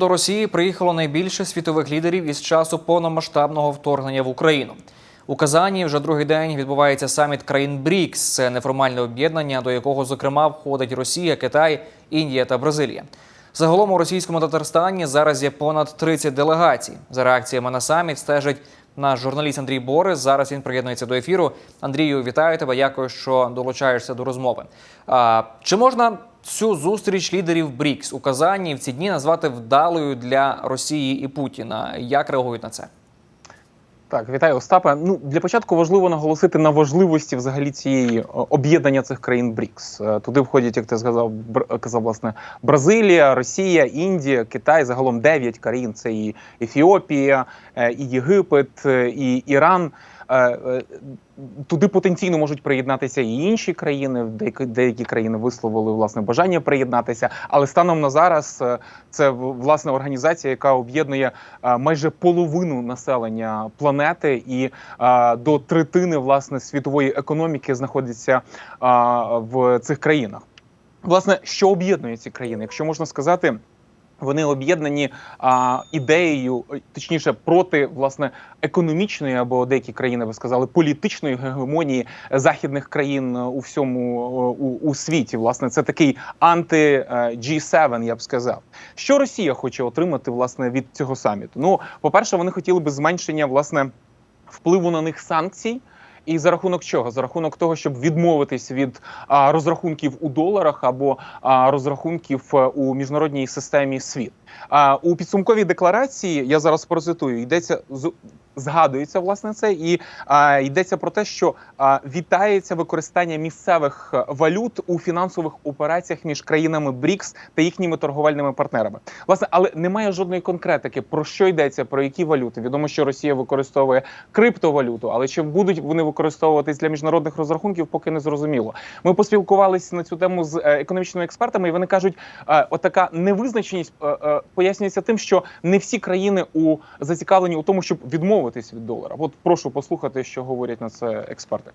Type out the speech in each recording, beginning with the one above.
До Росії приїхало найбільше світових лідерів із часу повномасштабного вторгнення в Україну. У Казані вже другий день відбувається саміт країн БРІКС. Це неформальне об'єднання, до якого зокрема входить Росія, Китай, Індія та Бразилія. Загалом у російському Татарстані зараз є понад 30 делегацій. За реакціями на саміт стежить наш журналіст Андрій Борис. Зараз він приєднується до ефіру. Андрію, вітаю тебе. Дякую, що долучаєшся до розмови. А, чи можна цю зустріч лідерів БРІКС у Казані в ці дні назвати вдалою для Росії і Путіна? Як реагують на це? Так, вітаю, Остапе. Ну для початку важливо наголосити на важливості взагалі цієї об'єднання цих країн БРІКС. Е, Туди входять, як ти сказав, Бр- казав власне Бразилія, Росія, Індія, Китай. Загалом дев'ять країн. Це і Ефіопія, е, і Єгипет, е, і Іран. Е, е, Туди потенційно можуть приєднатися і інші країни. Деякі, деякі країни висловили власне бажання приєднатися. Але станом на зараз е, це власне організація, яка об'єднує майже половину населення планети, і до третини власне світової економіки знаходиться в цих країнах. Власне, що об'єднує ці країни, якщо можна сказати. Вони об'єднані а, ідеєю, точніше, проти власне економічної або деякі країни ви сказали політичної гегемонії західних країн е, у всьому е, у, у світі. Власне, це такий анти е, G7, я б сказав. Що Росія хоче отримати власне від цього саміту? Ну, по-перше, вони хотіли би зменшення власне впливу на них санкцій. І за рахунок чого? За рахунок того, щоб відмовитись від а, розрахунків у доларах або а, розрахунків е, у міжнародній системі світ. А, у підсумковій декларації я зараз процитую, йдеться з. Згадується власне це, і а, йдеться про те, що а, вітається використання місцевих е, валют у фінансових операціях між країнами БРІКС та їхніми торговельними партнерами. Власне, але немає жодної конкретики про що йдеться, про які валюти. Відомо, що Росія використовує криптовалюту, але чи будуть вони використовуватись для міжнародних розрахунків, поки не зрозуміло. Ми поспілкувалися на цю тему з е, економічними експертами, і вони кажуть, е, отака невизначеність пояснюється тим, що не всі країни у зацікавлені у тому, щоб відмовитись від долара. От прошу послухати, що говорять на це експерти.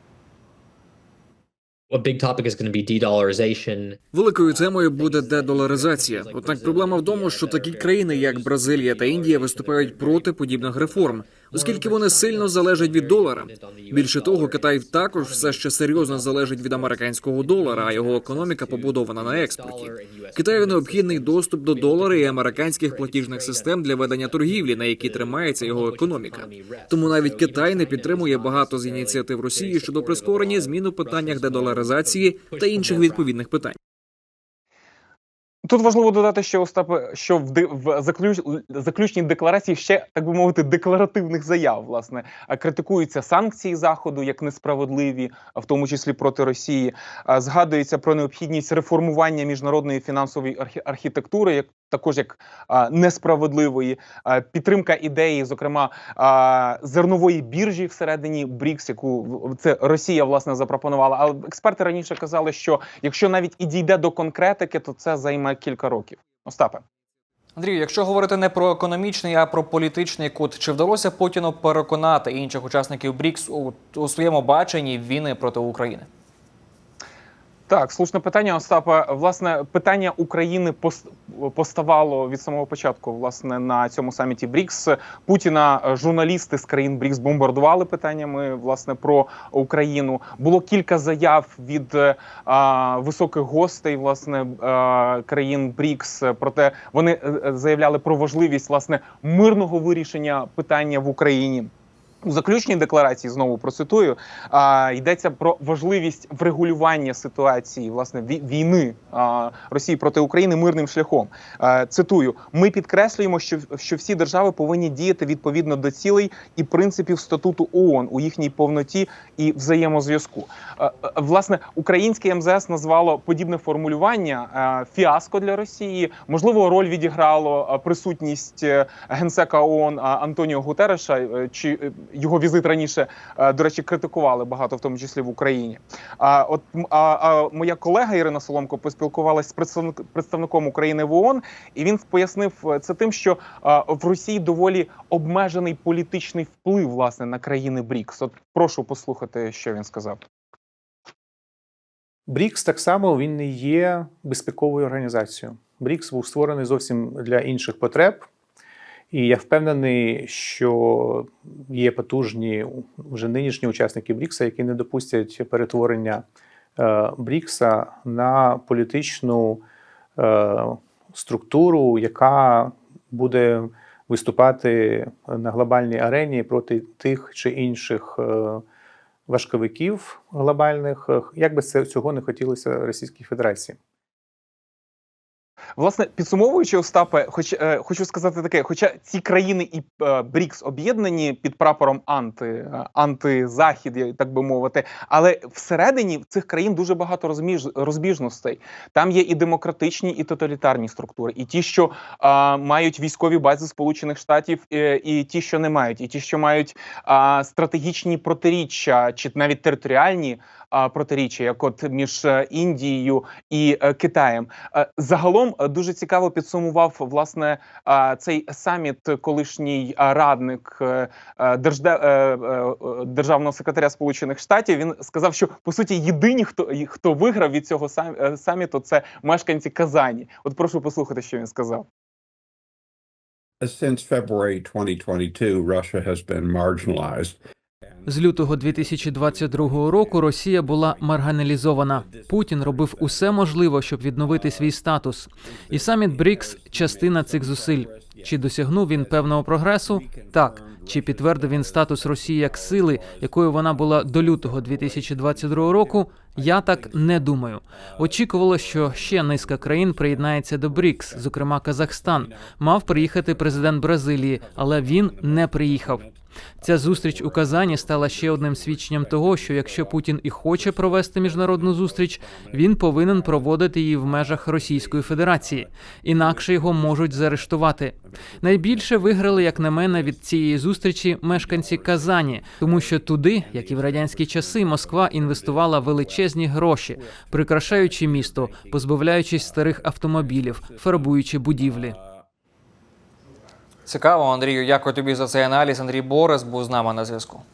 Великою темою буде дедоларизація. Однак проблема в тому, що такі країни, як Бразилія та Індія, виступають проти подібних реформ, оскільки вони сильно залежать від долара. Більше того, Китай також все ще серйозно залежить від американського долара, а його економіка побудована на експорті. Китаю необхідний доступ до долара і американських платіжних систем для ведення торгівлі, на якій тримається його економіка. Тому навіть Китай не підтримує багато з ініціатив Росії щодо прискорення змін у питаннях дедоларизації та інших відповідних питань. Тут важливо додати, що Остапе, що в, в заключ, заключній декларації ще так би мовити декларативних заяв. Власне критикуються санкції заходу як несправедливі, в тому числі проти Росії. Згадується про необхідність реформування міжнародної фінансової архі- архітектури, як також як несправедливої підтримка ідеї, зокрема зернової біржі всередині БРІКС, яку це Росія власне запропонувала. Але експерти раніше казали, що якщо навіть і дійде до конкретики, то це займе кілька років. Остапе. Андрію, якщо говорити не про економічний, а про політичний кут, чи вдалося Путіну переконати інших учасників БРІКС у, у своєму баченні війни проти України? Так, слушне питання, Остапа. Власне, питання України пос- поставало від самого початку. Власне, на цьому саміті БРІКС Путіна е, журналісти з країн БРІКС бомбардували питаннями власне про Україну. Було кілька заяв від е, а, високих гостей, власне, е, країн БРІКС. Проте вони заявляли про важливість власне мирного вирішення питання в Україні. У заключній декларації знову процитую а, йдеться про важливість врегулювання ситуації власне війни а, Росії проти України мирним шляхом. А, цитую: ми підкреслюємо, що, що всі держави повинні діяти відповідно до цілей і принципів статуту ООН у їхній повноті і взаємозв'язку. Власне, українське МЗС назвало подібне формулювання а, фіаско для Росії. Можливо, роль відіграло присутність е, генсека ООН Антоніо Гутереша, е, чи е, його візит раніше, е, до речі, критикували багато, в тому числі в Україні. А от а, а моя колега Ірина Соломко поспілкувалася з представник, представником України в ООН, і він пояснив е, це тим, що в Росії доволі обмежений політичний вплив власне на країни БРІКС. От прошу послухати, що він сказав. БРІКС так само він не є безпековою організацією. БРІКС був створений зовсім для інших потреб. І я впевнений, що є потужні вже нинішні учасники БРІКСа, які не допустять перетворення е, БРІКСа на політичну е, структуру, яка буде виступати на глобальній арені проти тих чи інших е, важковиків глобальних, як би це цього не хотілося Російській Федерації. Власне, підсумовуючи, Остапе, хоч е, хочу сказати таке: хоча ці країни і е, БРІКС об'єднані під прапором анти, е, антизахід, так би мовити, але всередині цих країн дуже багато розміж, розбіжностей. Там є і демократичні, і тоталітарні структури, і ті, що е, мають військові бази Сполучених Штатів, е, і ті, що не мають, і ті, що мають е, стратегічні протиріччя, чи навіть територіальні протиріччя, як от між е, Індією і е, Китаєм. Е, Загалом дуже цікаво підсумував власне цей саміт колишній радник державного секретаря Сполучених Штатів. Він сказав, що по суті єдині, хто хто виграв від цього сам- саміту, це мешканці Казані. От прошу послухати, що він сказав. Since February 2022, Russia has been marginalized. З лютого 2022 року Росія була марганалізована. Путін робив усе можливе, щоб відновити свій статус. І саміт БРІКС – частина цих зусиль. Чи досягнув він певного прогресу? Так. Чи підтвердив він статус Росії як сили, якою вона була до лютого 2022 року? Я так не думаю. Очікувало, що ще низка країн приєднається до БРІКС, зокрема Казахстан. Мав приїхати президент Бразилії, але він не приїхав. Ця зустріч у Казані стала ще одним свідченням того, що якщо Путін і хоче провести міжнародну зустріч, він повинен проводити її в межах Російської Федерації, інакше його можуть заарештувати. Найбільше виграли, як на мене, від цієї зустрічі мешканці Казані, тому що туди, як і в радянські часи, Москва інвестувала величезні гроші, прикрашаючи місто, позбавляючись старих автомобілів, фарбуючи будівлі. Цікаво, Андрію. Дякую тобі за цей аналіз. Андрій Борис був з нами на зв'язку.